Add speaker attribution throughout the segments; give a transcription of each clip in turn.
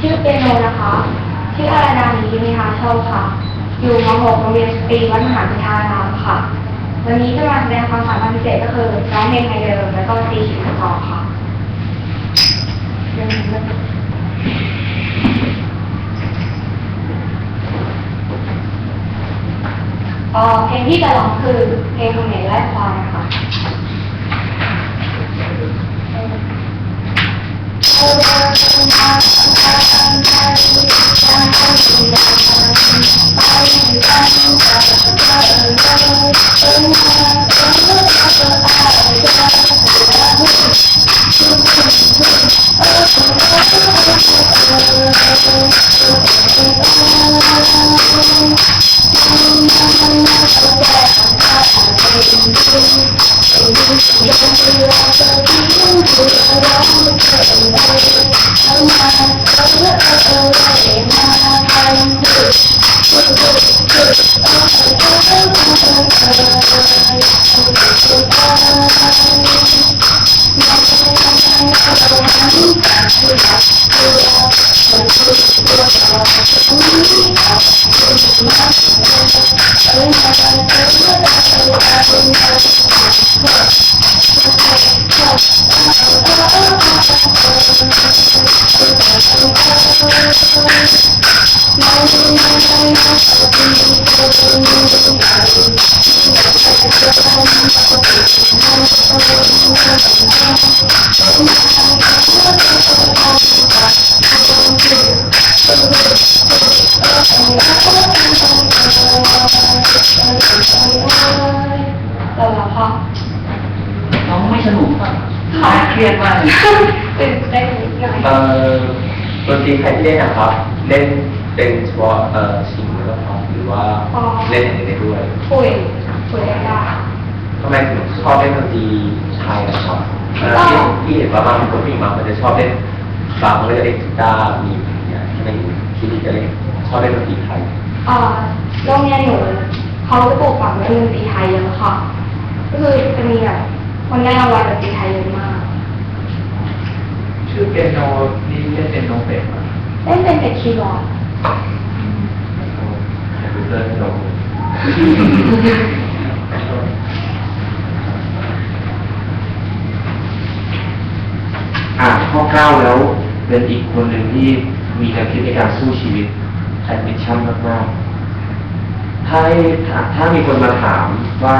Speaker 1: ชื่อเปียโนนะคะ ชื่ออาราดานีมิฮาโชคค่ะ อยู่ม .6 โรงเรียนสตรีวัดมหาวิทยาลัยค่ะ วันนี้จะมาแสดงความสามารถพิเศษก็คือร้องเพลงไทยเดิมแล้วก็ตีขีดต่อค่ะเดี๋ยวผมจะอ่อเพลงที่จะร้องคือเพลงคนเหนือยไล่ควาย เราแล้วค่ะ
Speaker 2: น้องไม่สนุกอะเครียดมาก
Speaker 1: ตื่นเต้นนิดหน่อย
Speaker 3: เอ่อดนตรีใครที่เล่นนะครับ เล่นเป็นเฉพาะเอ่อชิงหรือว่าท็อปหรือว่าเล่นอย่างอื่นได้ด้วย
Speaker 1: คุยคุยได้ได้
Speaker 3: ทำไมถึงชอบเล่นดนตรีไทยนะครับเอ่อที่ที่เห็นว่าบางคนผู้หญิงบางคนจะชอบเล่นบางคนก็จะเล่นกีตาร์มีเนี่ยทำไมถึงคิดที่จะเล่นชอบเล่นดนตรีไทย
Speaker 1: เอ่อโรงเรียนหนูเขาจะปลูกฝังเรื่องดนตรีไทยเยอะค่ะ ก็คือจะมีแบบคนได้รางวัลดนตรีไทยเยอะมาก
Speaker 2: ชื่อเปียโนนี่เล่นเปียโนเป็นไหม
Speaker 1: เล่นเป็นแต่คีย์บอร์ด
Speaker 3: คอมพิวเตอร์ให้เรา
Speaker 4: อ่านข้อเก้าแล้ว เป็นอีกคนหนึ่งที่มีการคิดในการสู้ชีวิตแอดมิชชั่นมากๆถ้าให้ถ้าถ้ามีคนมาถามว่า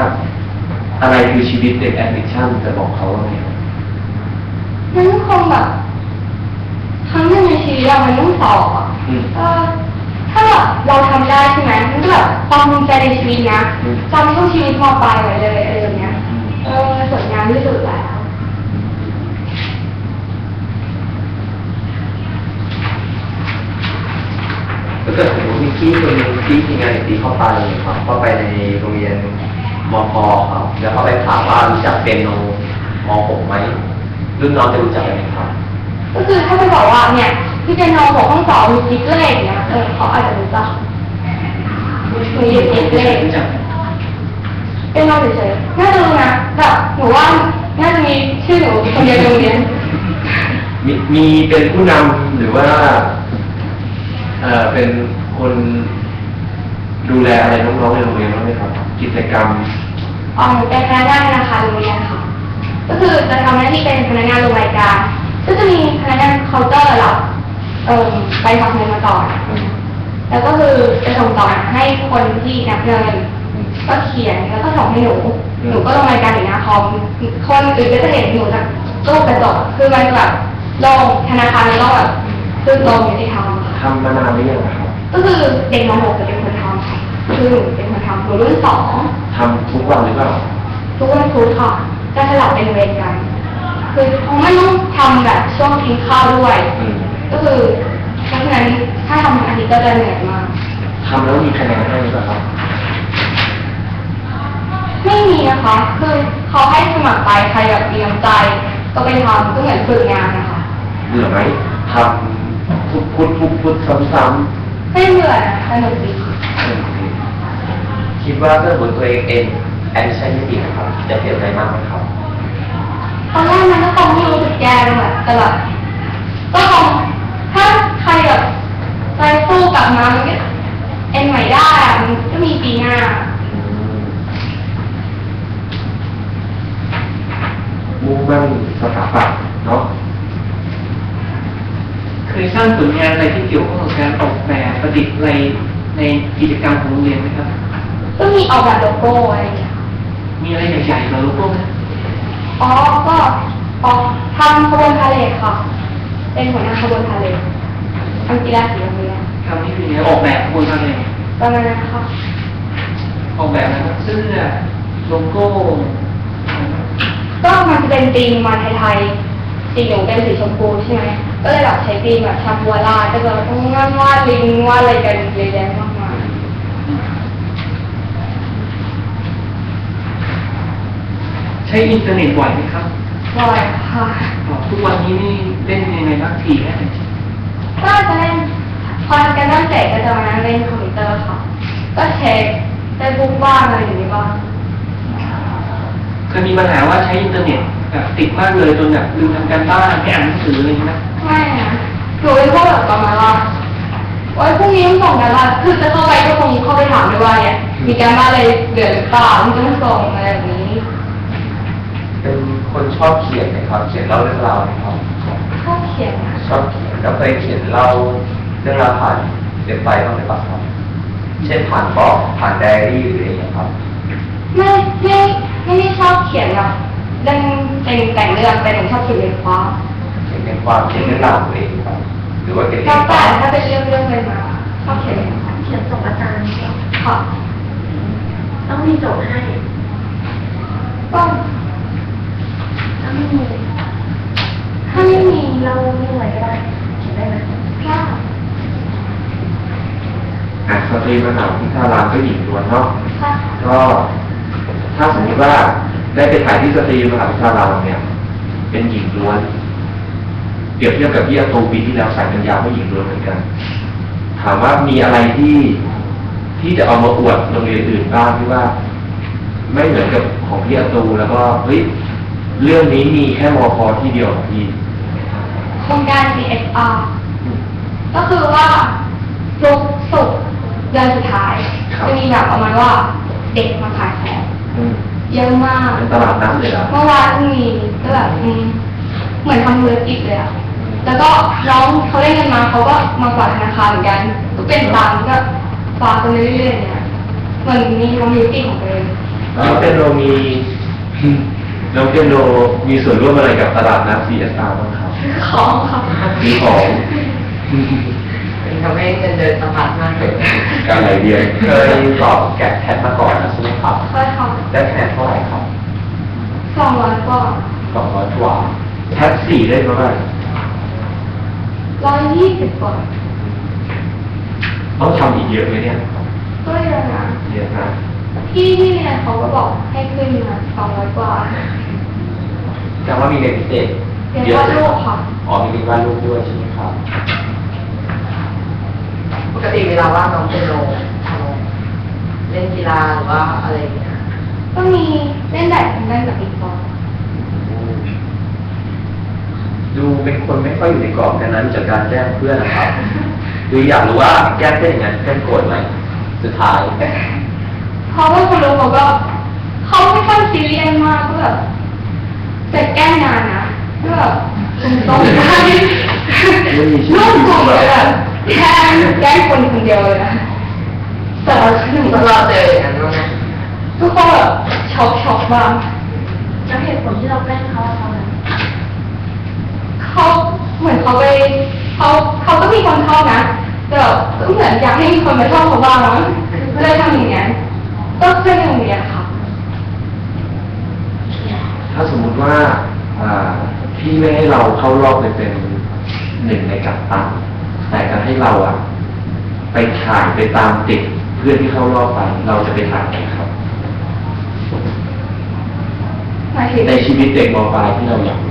Speaker 4: อะไรคือชีวิตเด็กแอดมิชชั่นจะบอกเขาว่าไง
Speaker 1: มันคงแบบครั้งหนึ่งในชีวิตเรามันต้องสอบอะ
Speaker 4: อืม
Speaker 1: เออถ้าแบบเราทำได้ใช่ไหมมันก็แบบความภูมิใจในชีวิตนะ
Speaker 4: อืม
Speaker 1: จำช่วงชีวิตมปลายไว้เลยอะไรแบบเนี้ย
Speaker 4: อืม
Speaker 1: เออสวยงามที่สุดแล้ว
Speaker 3: ถ้า เกิดสมมติมีพี่คนหนึ่งที่ทีมงานตีเข้าไปครับเข้าไปในโรงเรียนมพครับ แล้วเขาไปถามว่ารู้จักเปียโนมหกไหมรุ่นน้องจะรู้จักไหมครับ
Speaker 1: ก็คือถ้าไปบอกว่าเนี่ยพี่เจนโนบอกต้องสอบมีจิ๊กเลขเนี่ยเออเขาอาจจะรู้จักมีจิ๊กเลข
Speaker 2: รู้จัก
Speaker 1: เป็นเราเฉยๆน่าจะรู้นะแบบหนูว่าน่าจะมีชื่อหนูคนเดียวในโรงเรียน
Speaker 4: มีมีเป็นผู้นำหรือว่า เอ่อเป็นคนดูแลอะไรน้องๆในโรงเรียนบ้างไหมครับ กิจกรรม
Speaker 1: อ๋อหนูเป็นพนักงานธนาคารโรงเรียนค่ะ ก็คือจะทำหน้าที่เป็นพนักงานลงรายการก็จะมีพนักงานเคาน์เตอร์รับเอ่อไปฝากเงินมาก่อนแล้วก็คือจะส่งต่อให้คนที่นับเงินก็เขียนแล้วก็ส่งให้หนูหนูก็ลงรายการอยู่หน้าคอมคนอื่นก็จะเห็นหนูจากตู้กระจกคือมันแบบโลงธนาคารมันต้องแบบคือโลงอยู่ที่ทำค่ะ
Speaker 4: ทำมานานหรือยังครับ
Speaker 1: ก็คือเด็กม .6 จะเป็นคนทำค่ะคือหนูเป็นคนทำหนูรุ่นสอง
Speaker 4: ทำทุกวันหรือเปล่า
Speaker 1: ทุกวันพุธค่ะ จะสลับเป็นเวรกัน คือคงไม่ต้องทำแบบช่วงกินข้าวด้วย
Speaker 4: อืม
Speaker 1: ก็คือเพราะฉะนั้นถ้าทำทั้งอาทิตย์ก็จะเหนื่อยมาก
Speaker 4: ทำแล้วมีคะแนนให้หรือเปล่าครับ
Speaker 1: ไม่มีนะคะ คือเขาให้สมัครไปใครแบบเตรียมใจ ก็ไปทำก็เหมือนฝึกงานนะคะ
Speaker 4: เบื่อไหมทำ ทุกพุธทุกพุธซ้ำ
Speaker 1: ไม่เบื่อนะสนุกดี
Speaker 4: ๆ
Speaker 3: คิดว่าถ้าสมมติตัวเองเองแอดมิชชั่นไม่ดีนะครับ จะเสียใจมากไหมครับ
Speaker 1: ตอนแรกมันก็คงไม่รู้สึกแย่เลยอะแต่แบบก็คงถ้าใครแบบอกมามันก็เอ็นใหม่ได้อะมันก็มีปีหน้า
Speaker 4: มุ่งมั่นสถาปัตย์เนาะ
Speaker 2: เคย สร้างผลงานอะไรที่เกี่ยวข้องกับการออกแบบประดิษฐ์อะไรในกิจกรรมของโรงเรียนไหมครับ
Speaker 1: ก็มีออกแบบโลโก้อะไรอย่างเงี้ยค่ะ
Speaker 2: มีอะไรใหญ่ๆเหรอโลโก้ไหม
Speaker 1: อ๋อ ก็ออกทำขบวนพาเลทค่ะ เป็นหัวหน้าขบวนพาเลททำกีฬาสีโรงเรียน
Speaker 2: ทำนี่คือไงออกแบบบนอะไร
Speaker 1: ประมาณนั้นค่ะ
Speaker 2: ออกแบบนะครับเสื้อโลโก้
Speaker 1: ก็มันจะเป็นธีมมาไทยๆสีหนูเป็นสีชมพูใช่ไหม ก็เลยแบบใช้ธีมแบบชาบัวลาก็จะต้องงานวาดลิงวาดอะไรกันเยอะแยะมากมาย
Speaker 2: ใช้อินเทอร์เน็ตบ่อยไหมครับ
Speaker 1: บ่อยค่ะ
Speaker 2: อ๋อทุกวันนี้นี่เล่นยังไงบ้างทีแค่ไหน
Speaker 1: ก็จะเล่นพอทำกันบ้านเสร็จก็จะมานั่งเล่นคอมพิวเตอร์ค่ะ ก็เช็คเฟซบุ๊กบ้างอะไรอย่างนี้บ้าง
Speaker 2: เคยมีปัญหาว่าใช้อินเทอร์เน็ต แบบติดมากเลยจนแบบลืมทำการบ้านไม่อ่านหนังสืออะไรอย่างนี้นะ
Speaker 1: ไม่นะหนูเป็นพวกแบบประมาณว่าโอ๊ยพรุ่งนี้ต้องส่งกันบ้านคือจะเข้าไปก็คงเข้าไปถามด้วยว่าเนี่ย มีการบ้านอะไรเหลือหรือเปล่ามันต้องส่งอะไรแบบนี้
Speaker 3: เป็นคนชอบเขียนไหมครับ เขียนเล่าเรื่องราวไหมครับ
Speaker 1: ชอบเขียนนะ
Speaker 3: ชอบเขียนแล้วเคยเขียนเล่าเรื่องราวผ่านเว็บไซต์บ้างไหมครับ เช่นผ่านบล็อกผ่านไดอารี่หรืออะไรอย่างเงี้ยครับ
Speaker 1: ไม่ไม่ไม่ได้ชอบเขียนแบบ เรื่องเป็นแต่งเรื่องแต่หนูชอบเขียนเป็นความ
Speaker 3: เขียนเป็นความเขียนเรื่องราวของตัวเองครับหรือว่าเป็นเรื่
Speaker 1: แล้
Speaker 3: อ
Speaker 1: ว
Speaker 3: ง
Speaker 1: แต่ถ้าเป็นเรื่องเรื่องเลยมาชอบเขียนเป็นความ
Speaker 5: เขียนส่งอาจารย์เหรอ
Speaker 1: ค่ะ
Speaker 5: ต้องมีโจทย์ให้
Speaker 1: ก็
Speaker 5: ถ้าไม่มี
Speaker 1: ถ้าไม่มี
Speaker 5: เราไม่ไหวก็ได้เขียนได้ไหม
Speaker 1: ก็
Speaker 4: อะสตรีมหาวิทยาลัยก็หญิงล้วนเนาะ
Speaker 1: ค่ะ
Speaker 4: ก็ถ้าสมมติว่า ได้ไปถ่ายที่สตรีมหาวิทยาลัยเนี่ย เป็นหญิงล้วน เปรียบเทียบกับที่อาตูปีที่แล้วสายปัญญาก็หญิงล้วนเหมือนกัน ถามว่ามีอะไรที่ที่จะเอามาอวดโรงเรียนอื่นบ้างที่ว่า ไม่เหมือนกับของพี่อาตูแล้วก็เฮ้ยเรื่องนี้มีแค่มอพอที่เดียวของพี่
Speaker 1: โครงการ CSR ก็คือว่าทุกสุกร์เดือนสุดท้าย
Speaker 4: ครับ
Speaker 1: จะมีแบบประมาณว่าเด็กมาขายของ
Speaker 4: อืม
Speaker 1: เยอะมาก
Speaker 4: เป็นตลาดน้ำเลยเหรอ
Speaker 1: เมื่อวานเพิ่งมีก็แบบอืมเหมือนทำธุรกิจเลยอะแล้วก็น้องเขาได้เงินมาเขาก็มากวาดธนาคารเหมือนกันก็เป็นตังค์ก็ฝากกันเรื่อยๆเนี่ยเหมือนมีคอมมิวนิตี้ของตัวเอง
Speaker 4: น้องเปียโนมีน้องเปียโนมีส่วนร่วมอะไรกับตลาดน้ำ CSR บ้างครับ
Speaker 1: ของค่ะ
Speaker 4: มีของ
Speaker 2: เป็น ทำให้เงินเดือนสะพัดมากเลย
Speaker 4: การไหลเวียน
Speaker 3: เคยสอบแกะแพทมาก่อนนะใช่ไหมครับ
Speaker 1: เคยท
Speaker 3: ได้คะแนนเท่าไหร่ครับำ
Speaker 1: สองร้อยกว่า
Speaker 3: สองร้อยกว่า
Speaker 4: แพทสี่ได้เท่าไหร่
Speaker 1: ร้อยยี่สิบกว่า
Speaker 4: ต้องทำอีกเยอะไหมเนี่ย
Speaker 1: ก็เยอะนะ
Speaker 4: เยอะนะ
Speaker 1: ที่ที่เรียนเขาก็บอกให้ขึ้นมาสองร้อยกว่า
Speaker 3: แต่ว่ามีเรียนพิเศษ
Speaker 1: เรียน
Speaker 3: เยอะ
Speaker 1: วาดรูปค่ะ
Speaker 3: อ๋อมีเรียนวาดรูปด้วยใช่ไหมครับ
Speaker 6: ปกติเว ลาว่างน้องเป็นโนเล่นกีฬาหรือว่าอะไรอย่างเงี้ย
Speaker 1: ก็มีเล่นแบดมินตันกับปิงปอง
Speaker 3: ดูเป็นคนไม่ค่อยอยู่ในกรอบกันนั้นจากการแกล้งเพื่อนนะครับดูอยากรู้ว่าแกล้งเป็นอย่างนั้นเพื่อนโกรธไหมสุดท้าย
Speaker 1: เพราะว่าคุณลุงเขาก็เขาไม่ค่อยซีเรียสมากก็แบบแต่แกล้งงานนะก็แบบตรงๆได้ลูกผมแบบ แกล้งแกล้งคนคนเดียวเลยนะแต่ว่าหนึ่ง
Speaker 6: ก็รอเจออย่างนั้นบ้างไหม
Speaker 1: ทุกคนแบบช็อกช็อกบ้าง
Speaker 5: แล้วเหตุผลที่เราแกล้งเขาเพราะอะไร
Speaker 1: เขาเหมือนเขาไปเขาเขาก็มีคนเข้านะแต่แบบก็เหมือนอยากให้มีคนมาชอบเขาบ้างมั้งก็เลยทำอย่างนี้นก็เพื่อนในโรงเรียนค่ะ
Speaker 4: ถ้าสมมุติว่าอ่าพี่ไม่ให้เราเข้ารอบไปเป็นหนึ่งในกัปตัน แต่จะให้เราอะไปถ่ายไปตามติดเพื่อนที่เข้ารอบไป เราจะไปถ่ายไหนครับ
Speaker 1: หมายถึง
Speaker 4: ในชีวิตเด็กมปลายที่เราอยากมี